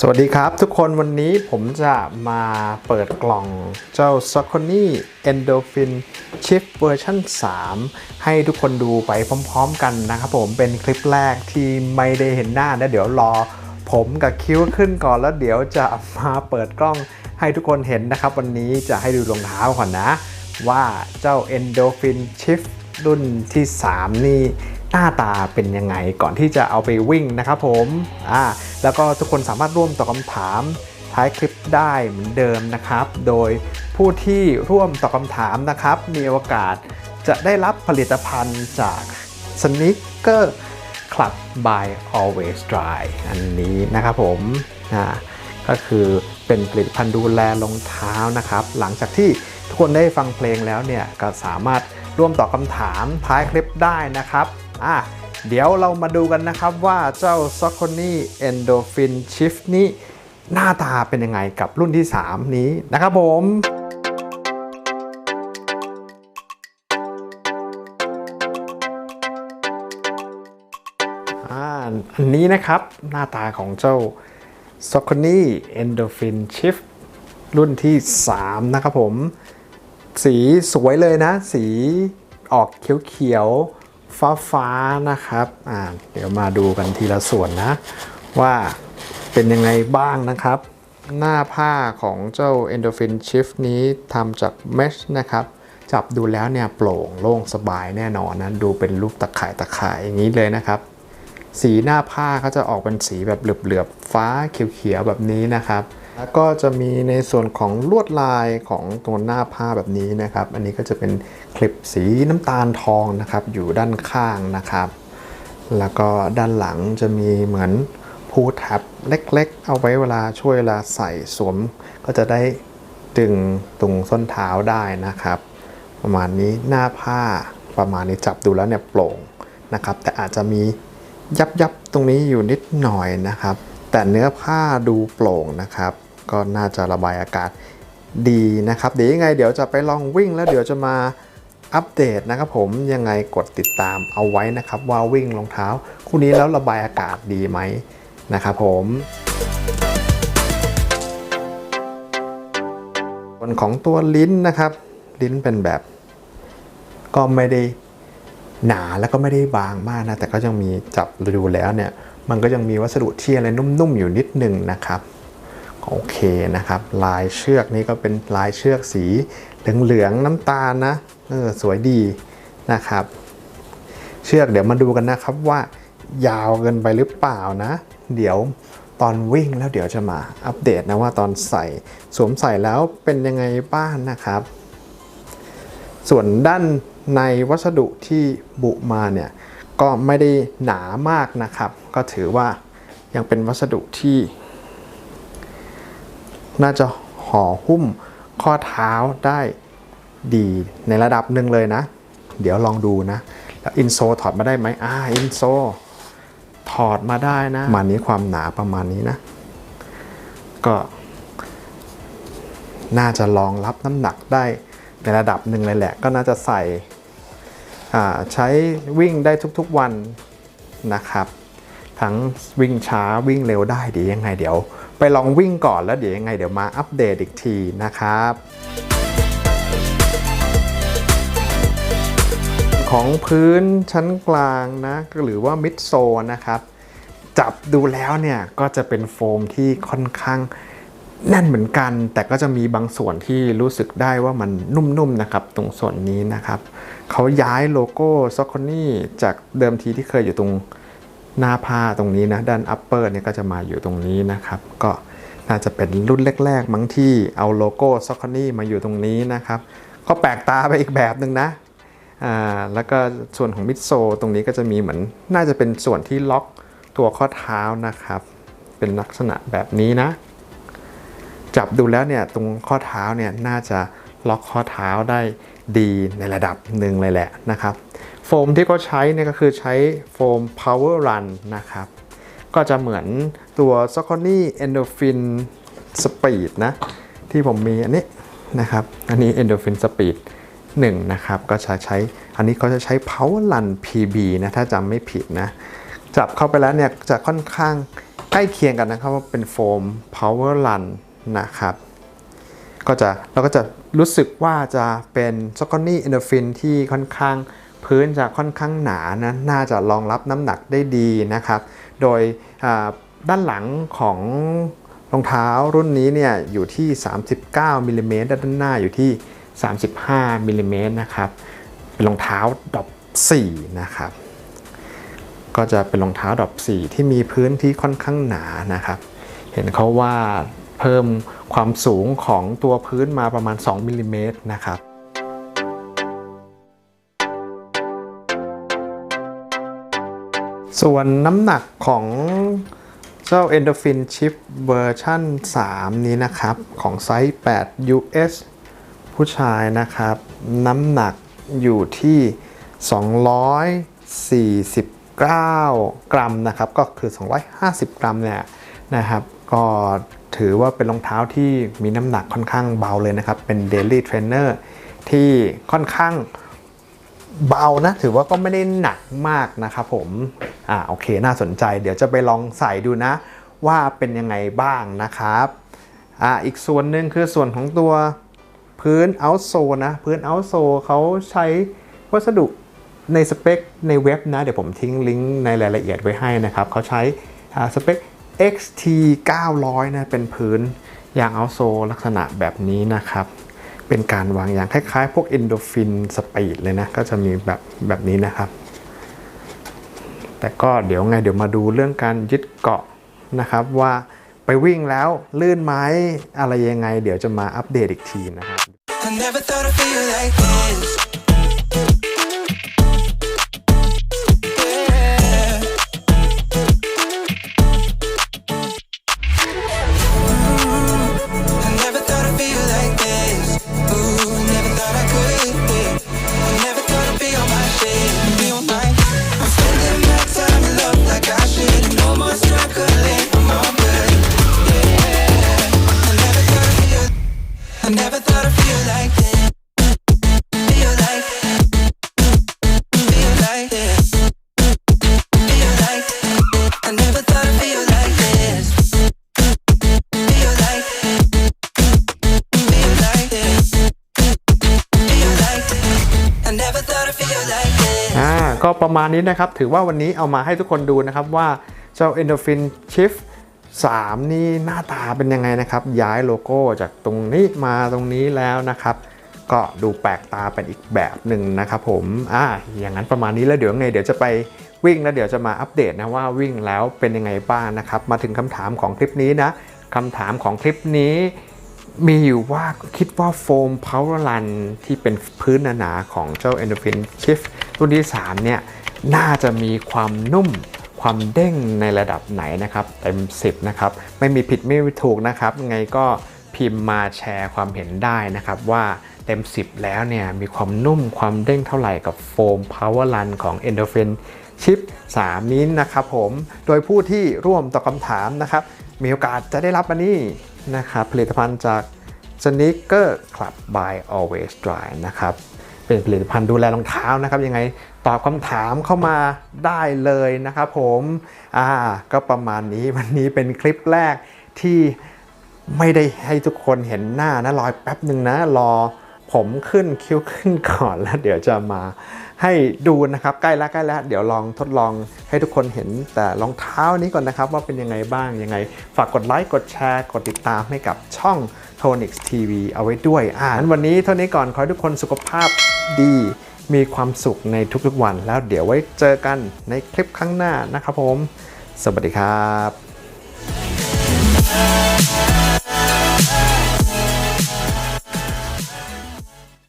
สวัสดีครับ ทุกคนวันนี้ผมจะมาเปิดกล่องเจ้า s o c o n y Endorphin Shift เวอร์ชัน3 ให้ทุกคนดูไปพร้อมๆกันนะครับผมเป็นคลิปแรกที่ไม่ได้เห็นหน้านะเดี๋ยวรอผมกับคิ้วขึ้นก่อนแล้วเดี๋ยวจะมาเปิดกล้องให้ทุกคนเห็นนะครับ วันนี้จะให้ดูรองเท้าก่อนนะ ว่าเจ้า Endorphin Shift รุ่นที่ 3 นี่ หน้าตาเป็นยังไงก่อนที่จะเอาไปวิ่งนะครับผมอ่าแล้วก็ทุกคนสามารถร่วมตอบคำถามท้ายคลิปได้เหมือนเดิมนะครับ โดยผู้ที่ร่วมตอบคำถามนะครับ มีโอกาสจะได้รับผลิตภัณฑ์จาก Sneaker Club by Always Dry อันนี้นะครับผมอ่าก็คือเป็นผลิตภัณฑ์ดูแลรองเท้านะครับ หลังจากที่ทุกคนได้ฟังเพลงแล้วเนี่ย ก็สามารถร่วมตอบคำถามท้ายคลิปได้นะครับ อะเดี๋ยวเรามาดูกันนะครับว่าเจ้า s o c o n y Endorphin Shift นี้หน้าตาเป็นยังไงกับรุ่นที่ 3 นี้นะครับผมอันนี้นะครับหน้าตาของเจ้า s o c o n y Endorphin Shift รุ่นที่ 3 นะครับผม สีสวยเลยนะ สีออกเขียวๆ ฟ้าๆนะครับอ่าเดี๋ยวมาดูกันทีละส่วนนะ ว่าเป็นยังไงบ้างนะครับ หน้าผ้าของเจ้า Endorphin Shift นี้ทำจาก mesh นะครับจับดูแล้วเนี่ยโปร่งโล่งสบายแน่นอนนะดูเป็นรูปตะข่ายตะข่ายอย่างนี้เลยนะครับ สีหน้าผ้าก็จะออกเป็นสีแบบเหลือบๆฟ้าเขียวๆแบบนี้นะครับ แล้วก็จะมีในส่วนของลวดลายของตัวหน้าผ้าแบบนี้นะครับ อันนี้ก็จะเป็นคลิปสีน้ำตาลทองนะครับ อยู่ด้านข้างนะครับ แล้วก็ด้านหลังจะมีเหมือนพูแท็บเล็กๆ เอาไว้เวลาช่วยเวลาใส่สวม ก็จะได้ดึงตรงส้นเท้าได้นะครับ ประมาณนี้หน้าผ้าประมาณนี้จับดูแล้วเนี่ยโปร่งนะครับ แต่อาจจะมียับยับๆตรงนี้อยู่นิดหน่อยนะครับ แต่เนื้อผ้าดูโปร่งนะครับ ก็น่าจะระบายอากาศดีนะครับ เดี๋ยวยังไงเดี๋ยวจะไปลองวิ่งแล้วเดี๋ยวจะมาอัปเดตนะครับผมยังไงกดติดตามเอาไว้นะครับ ว่าวิ่งรองเท้า คู่นี้แล้วระบายอากาศดีไหมนะครับผมส่วนของตัวลิ้นนะครับ ลิ้นเป็นแบบ ก็ไม่ได้หนาแล้วก็ไม่ได้บางมากนะ แต่ก็ยังมีจับดูแล้วเนี่ย มันก็ยังมีวัสดุที่อะไรนุ่มๆอยู่นิดหนึ่งนะครับ โอเคนะครับ ลายเชือกนี้ก็เป็นลายเชือกสีเหลืองๆน้ำตาลนะเออสวยดีนะครับ เชือกเดี๋ยวมาดูกันนะครับว่ายาวเกินไปหรือเปล่านะ เดี๋ยวตอนวิ่งแล้วเดี๋ยวจะมาอัปเดตนะว่าตอนใส่สวมใส่แล้วเป็นยังไงบ้างนะครับ ส่วนด้านในวัสดุที่บุมาเนี่ยก็ไม่ได้หนามากนะครับ ก็ถือว่ายังเป็นวัสดุที่ น่าจะห่อหุ้มข้อเท้าได้ดีในระดับหนึ่งเลยนะ เดี๋ยวลองดูนะ แล้วอินโซถอดมาได้ไหมอ่าอินโซถอดมาได้นะประมาณนี้ความหนาประมาณนี้นะ ก็ น่าจะรองรับน้ำหนักได้ในระดับหนึ่งเลยแหละ ก็น่าจะใส่อ่าใช้วิ่งได้ทุกๆวันนะครับ ทั้งวิ่งช้าวิ่งเร็วได้ดียังไงเดี๋ยว ไปลองวิ่งก่อนแล้วเดี๋ยวยังไงเดี๋ยวมาอัปเดตอีกทีนะครับของพื้นชั้นกลางนะหรือว่ามิดโซนะครับ จับดูแล้วเนี่ยก็จะเป็นโฟมที่ค่อนข้างแน่นเหมือนกัน แต่ก็จะมีบางส่วนที่รู้สึกได้ว่ามันนุ่มๆนะครับ ตรงส่วนนี้นะครับ เขาย้ายโลโก้ซ o ค o n y จากเดิมทีที่เคยอยู่ตรง หน้าผ้าตรงนี้นะด้าน upper เนี่ยก็จะมาอยู่ตรงนี้นะครับ ก็น่าจะเป็นรุ่นแรก ๆ มั้งที่เอาโลโก้ซ o ค o n y มาอยู่ตรงนี้นะครับ ก็แปลกตาไปอีกแบบหนึ่งนะอ่าแล้วก็ส่วนของมิดโซตรงนี้ก็จะมีเหมือน น่าจะเป็นส่วนที่ล็อกตัวข้อเท้านะครับ เป็นลักษณะแบบนี้นะ จับดูแล้วเนี่ยตรงข้อเท้าเนี่ยน่าจะล็อกข้อเท้าได้ดีในระดับหนึ่งเลยแหละนะครับ โฟมที่เขาใช้เนี่ยก็คือใช้โฟม Power Run นะครับ ก็จะเหมือนตัว s o c o n y Endorphin Speed นะ ที่ผมมีอันนี้นะครับ อันนี้ Endorphin Speed 1 นะครับ ก็จะใช้ อันนี้เขาจะใช้ Power Run PB นะ ถ้าจำไม่ผิดนะ จับเข้าไปแล้วเนี่ย จะค่อนข้างใกล้เคียงกันนะครับว่าเป็นโฟม Power Run นะครับก็จะเราก็จะรู้สึกว่าจะเป็นซอกนี่เอนโดฟินที่ค่อนข้าง พื้นจะค่อนข้างหนานะน่าจะรองรับน้ำหนักได้ดีนะครับ โดยด้านหลังของรองเท้ารุ่นนี้เนี่ยอยู่ที่ 39มิลลิเมตรด้านหน้าอยู่ที่ 35มิลลิเมตรนะครับ เป็นรองเท้าดรอป4นะครับ ก็จะเป็นรองเท้าดรอป4ที่มีพื้นที่ค่อนข้างหนานะครับ เห็นเขาว่าเพิ่มความสูงของตัวพื้นมาประมาณ 2มิลลิเมตรนะครับ ส่วนน้ำหนักของเจ้า Endorphin Chip เวอร์ชัน3 นี้นะครับ ของไซส์ 8 US ผู้ชายนะครับ น้ำหนักอยู่ที่ 249 กรัมนะครับ ก็คือ 250 กรัมเนี่ยนะครับ ก็ถือว่าเป็นรองเท้าที่มีน้ำหนักค่อนข้างเบาเลยนะครับ เป็น Daily Trainer ที่ค่อนข้าง เบานะ ถือว่าก็ไม่ได้หนักมากนะครับผม อ่าโอเคน่าสนใจเดี๋ยวจะไปลองใส่ดูนะ ว่าเป็นยังไงบ้างนะครับอ่าอีกส่วนหนึ่งคือส่วนของตัวพื้น outsole นะ พื้น outsole เขาใช้วัสดุในสเปคในเว็บนะ เดี๋ยวผมทิ้งลิงก์ในรายละเอียดไว้ให้นะครับเขาใช้สเปค XT 900นะเป็นพื้นยาง outsole ลักษณะแบบนี้นะครับ เป็นการวางยางคล้ายๆ พวกเอนโดฟินสปีดเลยนะ ก็จะมีแบบแบบนี้นะครับ แต่ก็เดี๋ยวไงเดี๋ยวมาดูเรื่องการยึดเกาะนะครับว่าไปวิ่งแล้วลื่นไหมอะไรยังไง เดี๋ยวจะมาอัปเดตอีกทีนะครับ I never thought I'd feel like this. Feel like. Feel like this. Feel like. I never thought I'd feel like this. Feel like. Feel like this. Feel like. I never thought I'd feel like this. อ่าก็ประมาณนี้นะครับ ถือว่าวันนี้เอามาให้ทุกคนดูนะครับว่าเจ้า Endorphin Shift 3 นี่หน้าตาเป็นยังไงนะครับ ย้ายโลโก้จากตรงนี้มาตรงนี้แล้วนะครับ ก็ดูแปลกตาเป็นอีกแบบหนึ่งนะครับผมอ่าอย่างนั้นประมาณนี้แล้วเดี๋ยวไง เดี๋ยวจะไปวิ่งแล้วเดี๋ยวจะมาอัปเดตนะว่าวิ่งแล้วเป็นยังไงบ้างนะครับ มาถึงคำถามของคลิปนี้นะคำถามของคลิปนี้มีอยู่ว่าคิดว่าโฟม Power Run ที่เป็นพื้นหนาๆของเจ้า Endorphin Shift รุ่นที่ 3 เนี่ย น่าจะมีความนุ่ม ความเด้งในระดับไหนนะครับเต็ม 10 นะครับ ไม่มีผิดไม่มีถูกนะครับไงก็พิมพ์มาแชร์ความเห็นได้นะครับ ว่าเต็ม 10 แล้วเนี่ยมีความนุ่มความเด้งเท่าไหร่กับโฟม Power Run ของ Endorphin Shift 3นี้นะครับผม โดยผู้ที่ร่วมตอบคำถามนะครับ มีโอกาสจะได้รับอันนี้นะครับ ผลิตภัณฑ์จาก Sneaker Club by Always Dry นะครับ เป็นผลิตภัณฑ์ดูแลรองเท้านะครับ ยังไง ตอบคำถามเข้ามาได้เลยนะครับผมอ่าก็ประมาณนี้วันนี้เป็นคลิปแรกที่ไม่ได้ให้ทุกคนเห็นหน้านะรอแป๊บหนึ่งนะรอผมขึ้นคิ้วขึ้นก่อนแล้วเดี๋ยวจะมาให้ดูนะครับใกล้แล้วใกล้แล้วเดี๋ยวลองทดลองให้ทุกคนเห็นแต่รองเท้านี้ก่อนนะครับ ว่าเป็นยังไงบ้างยังไง ฝากกดไลค์กดแชร์กดติดตามให้กับช่อง Tonix TV เอาไว้ด้วยอ่านวันนี้เท่านี้ก่อนขอให้ทุกคนสุขภาพดี มีความสุขในทุกๆวัน แล้วเดี๋ยวไว้เจอกันในคลิปข้างหน้านะครับผม สวัสดีครับ